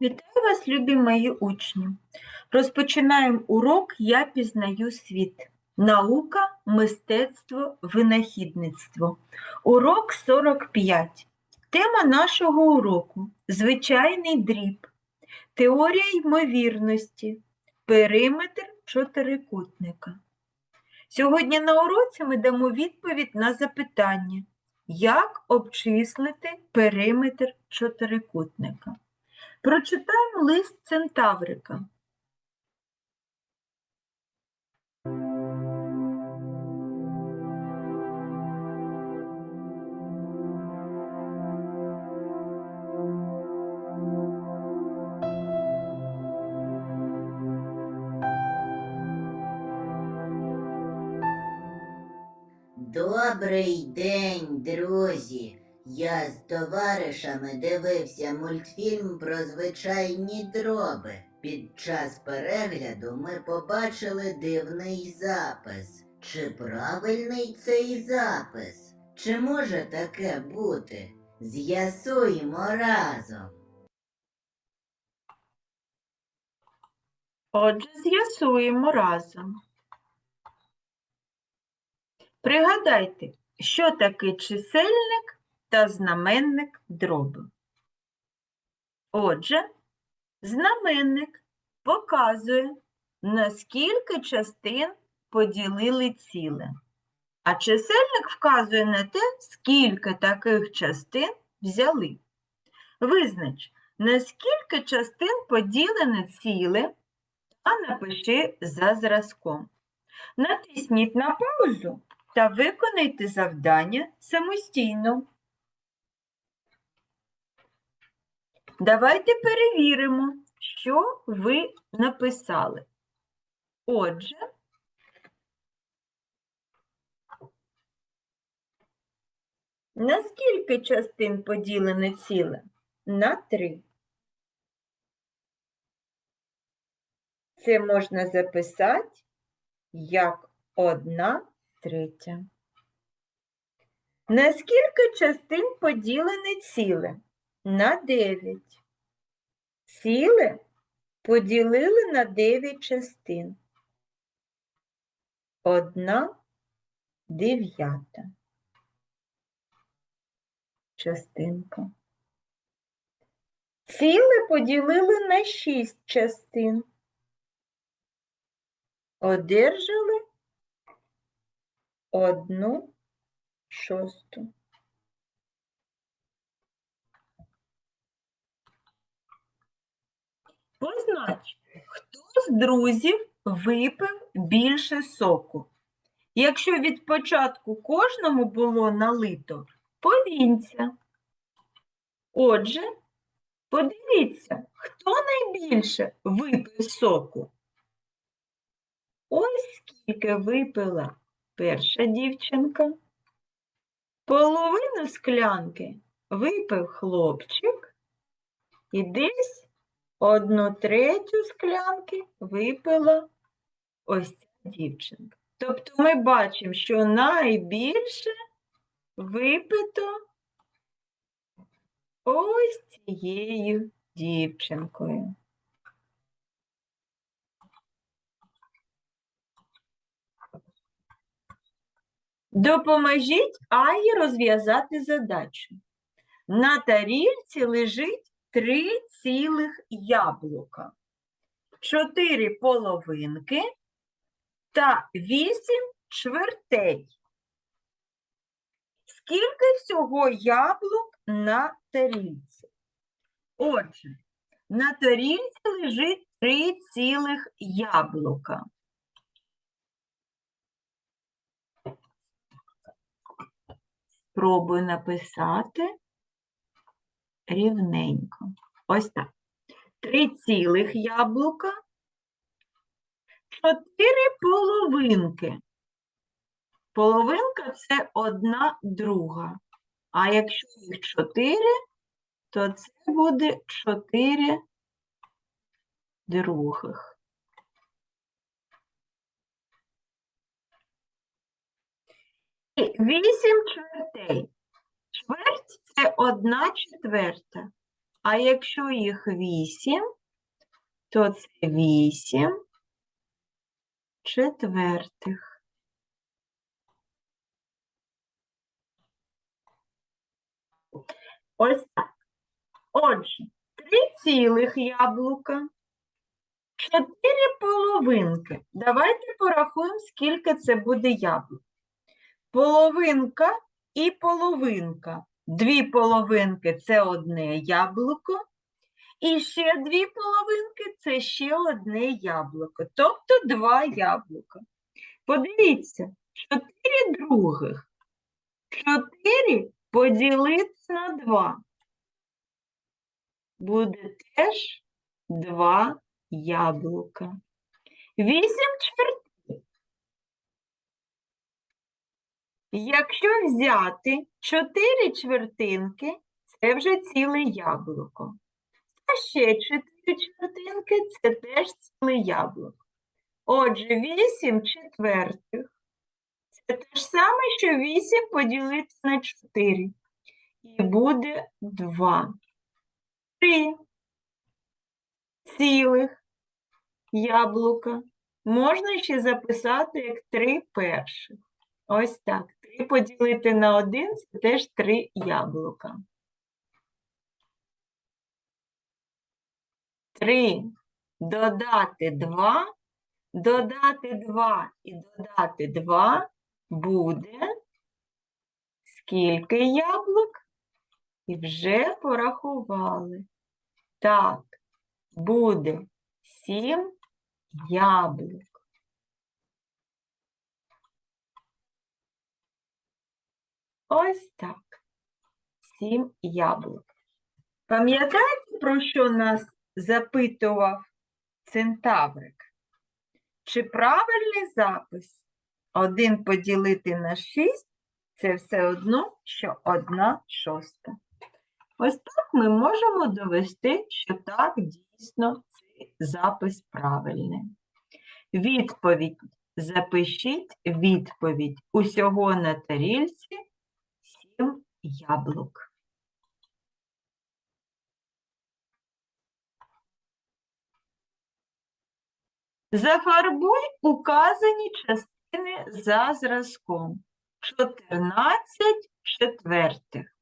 Вітаю вас, любі мої учні. Розпочинаємо урок Я пізнаю світ. Наука, мистецтво, винахідництво. Урок 45. Тема нашого уроку звичайний дріб, теорія ймовірності, периметр чотирикутника. Сьогодні на уроці ми дамо відповідь на запитання, як обчислити периметр чотирикутника. Прочитаємо лист Центаврика. Добрий день, друзі! Я з товаришами дивився мультфільм про звичайні дроби. Під час перегляду ми побачили дивний запис. Чи правильний цей запис? Чи може таке бути? З'ясуємо разом. Отже, з'ясуємо разом. Пригадайте, що таке чисельник та знаменник дроби. Отже, знаменник показує, на скільки частин поділили ціле, а чисельник вказує на те, скільки таких частин взяли. Визнач, на скільки частин поділене ціле, а напиши за зразком. Натисніть на паузу та виконайте завдання самостійно. Давайте перевіримо, що ви написали. Отже, на скільки частин поділене ціле? На три. Це можна записати як одна третя. На скільки частин поділене ціле? На 9. Ціле поділили на 9 частин. Одна дев'ята частинка. Ціле поділили на 6 частин. Одержали одну шосту. Познач, хто з друзів випив більше соку? Якщо від початку кожному було налито, повінця. Отже, подивіться, хто найбільше випив соку? Ось скільки випила перша дівчинка. Половину склянки випив хлопчик і десь одну третю склянки випила ось ця дівчинка. Тобто ми бачимо, що найбільше випито ось цією дівчинкою. Допоможіть Аї розв'язати задачу. На тарільці лежить три цілих яблука, чотири половинки та вісім чвертей. Скільки всього яблук на тарільці? Отже, на тарільці лежить три цілих яблука. Спробую написати рівненько. Ось так. Три цілих яблука, чотири половинки. Половинка це одна друга. А якщо їх чотири, то це буде чотири других. І вісім чвертей. Чверть це одна четверта. А якщо їх 8, то це 8 четвертих. Ось так. Отже, 3 цілих яблука, 4 половинки. Давайте порахуємо, скільки це буде яблук. Половинка і половинка. Дві половинки це одне яблуко. І ще дві половинки це ще одне яблуко. Тобто два яблука. Подивіться, 4 других. 4 поділити на 2. Буде теж 2 яблука. 8 чвертей. Якщо взяти 4 чвертинки, це вже ціле яблуко. А ще 4 чвертинки це теж ціле яблуко. Отже, 8 четвертих. Це те ж саме, що 8 поділити на 4. І буде 2. 3 цілих яблука. Можна ще записати як 3 перших. Ось так. 3 поділити на 1 це теж 3 яблука. 3 додати 2, додати 2 і додати 2 буде скільки яблук? І вже порахували. Так, буде 7 яблук. Ось так. 7 яблук. Пам'ятаєте, про що нас запитував центаврик? Чи правильний запис? 1 поділити на 6 це все одно, що 1 шоста. Ось так ми можемо довести, що так дійсно цей запис правильний. Відповідь. Запишіть відповідь. Усього на тарільці 7 яблук. Зафарбуй указані частини за зразком. 14 четвертих.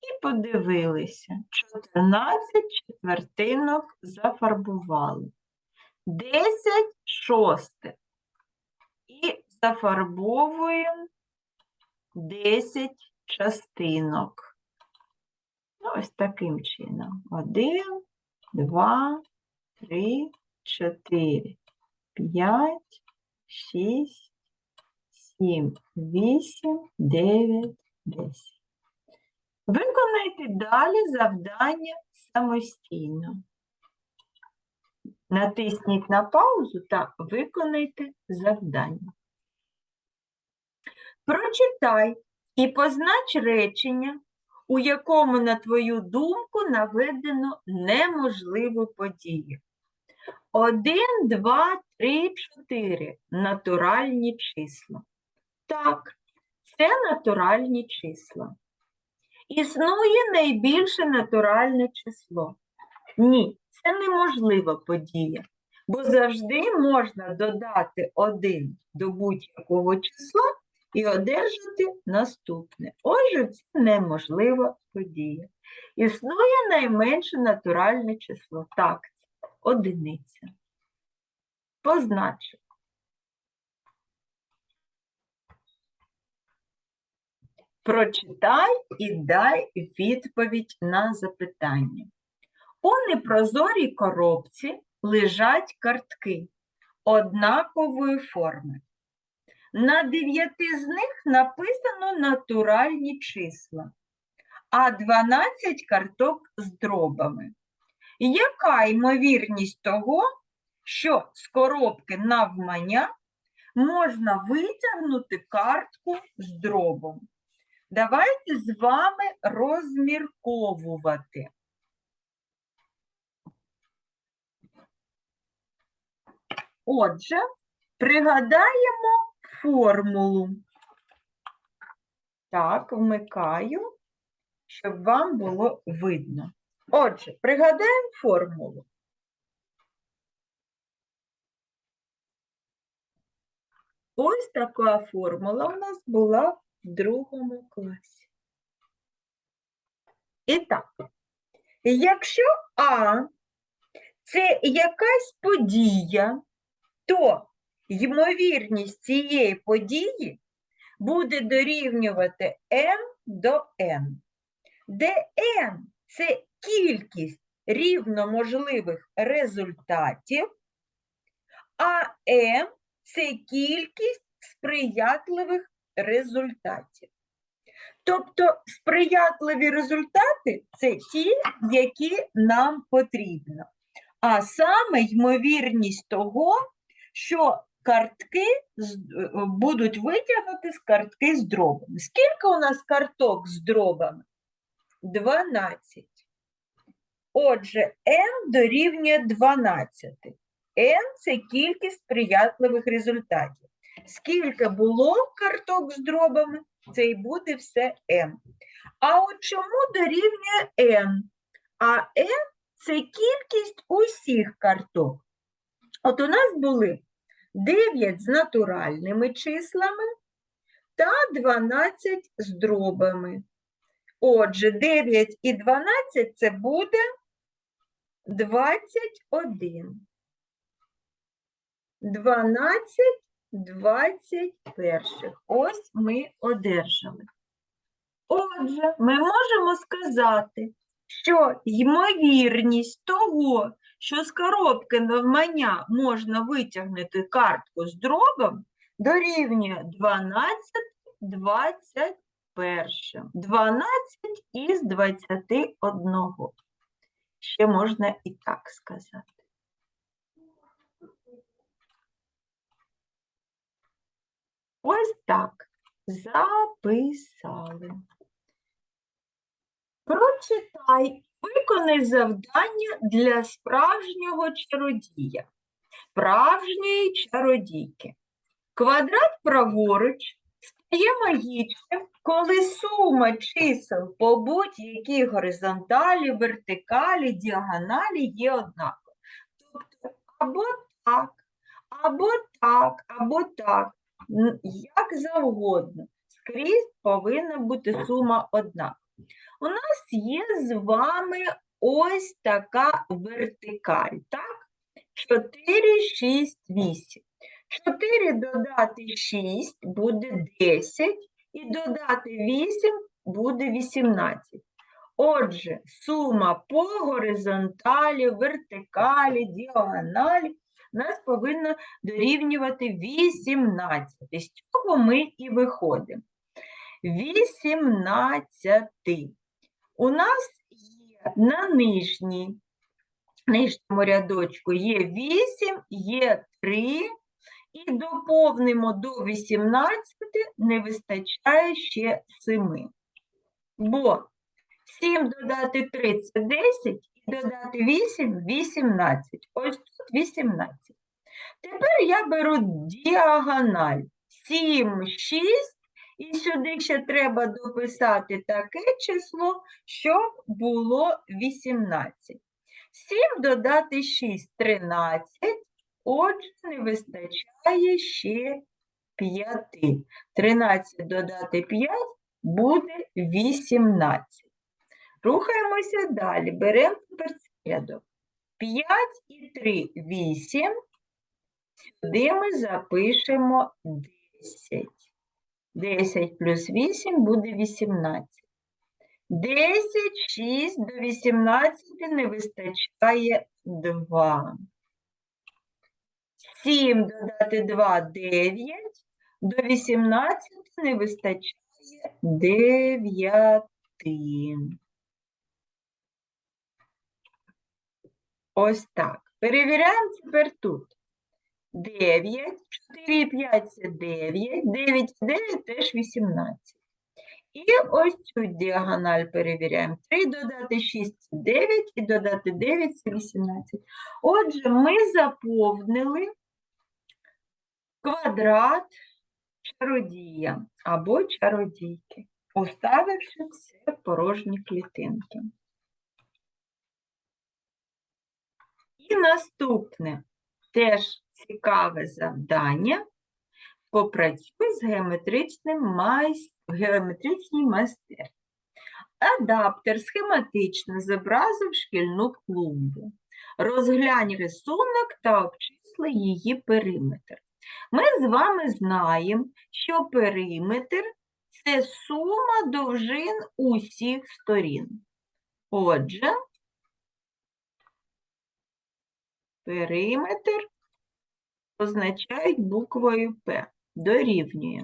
І подивилися. 14 четвертинок зафарбували. 10 шостих. Зафарбовуємо 10 частинок. Ось таким чином. 1, 2, 3, 4, 5, 6, 7, 8, 9, 10. Виконайте далі завдання самостійно. Натисніть на паузу та виконайте завдання. Прочитай і познач речення, у якому, на твою думку, наведено неможливу подію. 1, 2, 3, 4 натуральні числа. Так, це натуральні числа. Існує найбільше натуральне число. Ні, це неможлива подія, бо завжди можна додати 1 до будь-якого числа і одержати наступне. Отже, це неможлива подія. Існує найменше натуральне число. Так, одиниця. Позначив. Прочитай і дай відповідь на запитання. У непрозорій коробці лежать картки однакової форми. На дев'яти з них написано натуральні числа, а 12 карток з дробами. Яка ймовірність того, що з коробки навмання можна витягнути картку з дробом? Давайте з вами розмірковувати. Отже, пригадаємо формулу. Так, вмикаю. щоб вам було видно. Отже, пригадаємо формулу. Ось така формула у нас була в другому класі. І так, якщо А це якась подія, то ймовірність цієї події буде дорівнювати m до n, де n – це кількість рівноможливих результатів, а m – це кількість сприятливих результатів. Тобто сприятливі результати – це ті, які нам потрібно. А саме ймовірність того, що картки е, будуть витягнути з картки з дробами. Скільки у нас карток з дробами? 12. Отже, n дорівнює 12. n – це кількість сприятливих результатів. Скільки було карток з дробами, це і буде все m. А от чому дорівнює n? А n – це кількість усіх карток. От у нас були 9 з натуральними числами та 12 з дробами. Отже, 9 і 12 це буде 21. 12 21. Ось ми одержали. Отже, ми можемо сказати, що ймовірність того, що з коробки навмання можна витягнути картку з дробом, дорівнює 12 21. 12 із 21. Ще можна і так сказати. Ось так. Записали. Прочитай, виконай завдання для справжнього чародія, справжньої чародійки. Квадрат праворуч стає магічним, коли сума чисел по будь-якій горизонталі, вертикалі, діагоналі є однакова. Тобто або так, або так, або так, як завгодно. Скрізь повинна бути сума однакова. У нас є з вами ось така вертикаль, так? 4, 6, 8. 4 додати 6 буде 10, і додати 8 буде 18. Отже, сума по горизонталі, вертикалі, діагоналі нас повинна дорівнювати 18. З цього ми і виходимо. 18. У нас є на нижній, нижньому рядочку є 8, є 3, і доповнимо до 18, не вистачає ще 7. Бо 7 додати 3 – це 10, і додати 8 – 18. Ось тут 18. Тепер я беру діагональ 7, 6, і сюди ще треба дописати таке число, щоб було 18. 7 додати 6 – 13. Отже, не вистачає ще 5. 13 додати 5 буде 18. Рухаємося далі. Беремо тепер рядок. 5 і 3 – 8. Сюди ми запишемо 10. 10 плюс 8 буде 18. 10, 6 до 18 не вистачає 2. 7 додати 2 – 9. До 18 не вистачає 9. Ось так. Перевіряємо тепер тут. 9, 4 і 5 – це 9, 9 і 9 – теж 18. І ось цю діагональ перевіряємо. 3 додати 6 – це 9, і додати 9 – це 18. Отже, ми заповнили квадрат чародія або чародійки. оставивши все порожні клітинки. І наступне теж цікаве завдання. Попрацюй з геометричним майс... геометричній майстерні. Адаптер схематично зобразив шкільну клумбу. Розглянь рисунок та обчисли її периметр. Ми з вами знаємо, що периметр це сума довжин усіх сторін. Отже, периметр позначають буквою П. Дорівнює.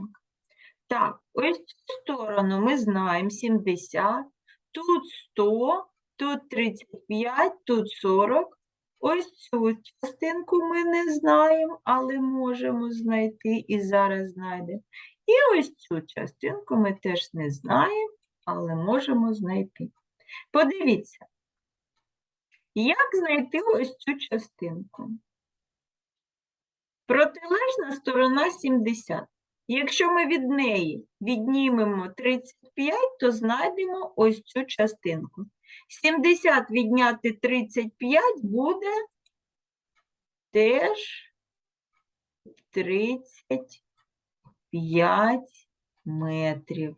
Так, ось цю сторону ми знаємо 70, тут 100, тут 35, тут 40. Ось цю частинку ми не знаємо, але можемо знайти і зараз знайдемо. І ось цю частинку ми теж не знаємо, але можемо знайти. Подивіться, як знайти ось цю частинку? Протилежна сторона 70. Якщо ми від неї віднімемо 35, то знайдемо ось цю частинку. 70 відняти 35 буде теж 35 метрів.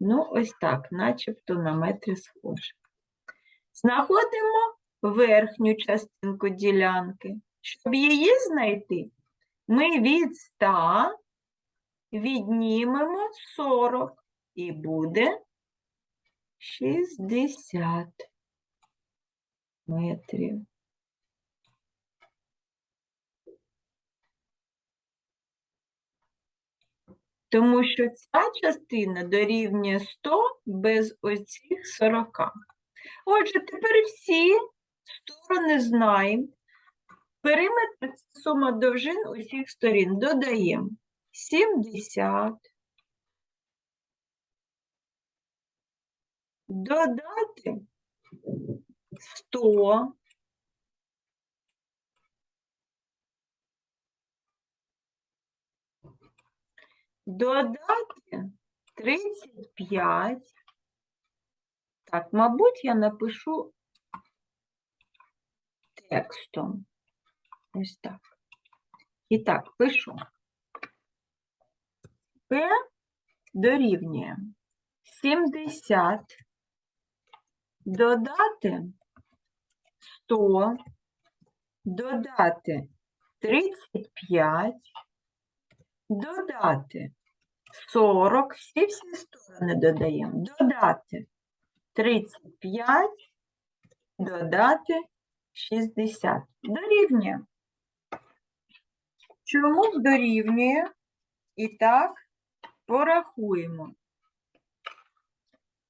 Ну, ось так, начебто на метри схоже. Знаходимо верхню частинку ділянки. Щоб її знайти, ми від 100 віднімемо 40 і буде 60 метрів. Тому що ця частина дорівнює 100 без оцих 40. Отже, тепер всі сторони знаємо. Периметр сума довжин усіх сторін. Додаємо 70. Додати 100. Додати 35. Так, мабуть, я напишу текстом. Ось так. І так, пишу. П дорівнює 70. Додати 100. Додати 35. Додати 40. Всі всі сторони додаємо. Додати 35. Додати 60. Дорівнює. Чому дорівнює? І так, порахуємо.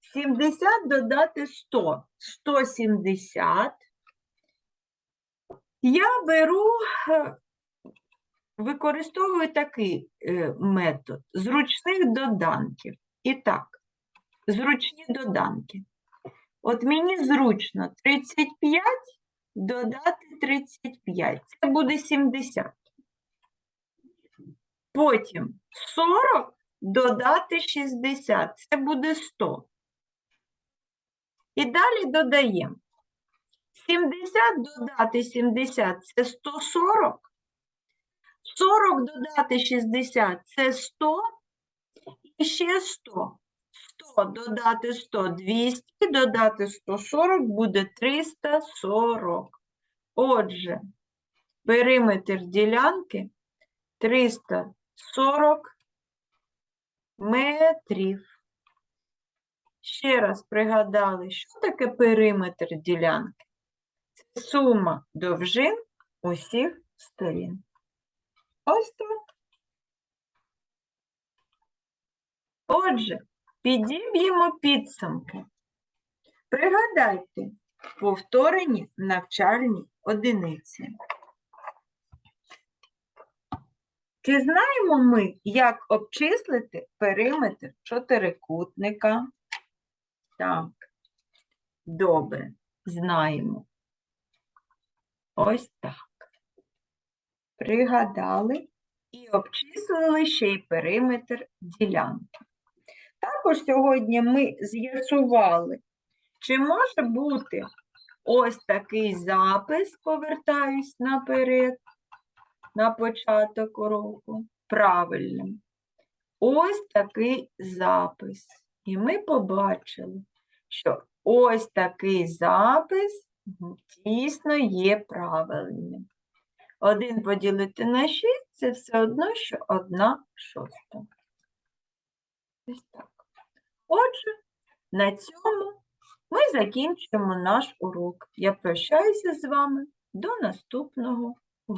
70 додати 100. 170. Я беру, е, використовую такий е, метод зручних доданків. І так, зручні доданки. От мені зручно 35 додати 35. Це буде 70. Потім 40 додати 60. Це буде 100. І далі додаємо. 70 додати 70 це 140. 40 додати 60 це 100. І ще 100. 100 додати 100 200, додати 140 буде 340. Отже, периметр ділянки 340 метрів. Ще раз пригадали, що таке периметр ділянки? Це сума довжин усіх сторін. Ось так. Отже, підіб'ємо підсумки. Пригадайте повторені навчальні одиниці. Чи знаємо ми, як обчислити периметр чотирикутника? Так, добре, знаємо. Ось так. Пригадали. і обчислили ще й периметр ділянки. Також сьогодні ми з'ясували, чи може бути ось такий запис, повертаюсь наперед, на початок уроку, правильним. Ось такий запис. І ми побачили, що ось такий запис дійсно є правильним. Один поділити на 6 – це все одно, що одна шоста. Ось так. Отже, на цьому ми закінчуємо наш урок. Я прощаюся з вами до наступного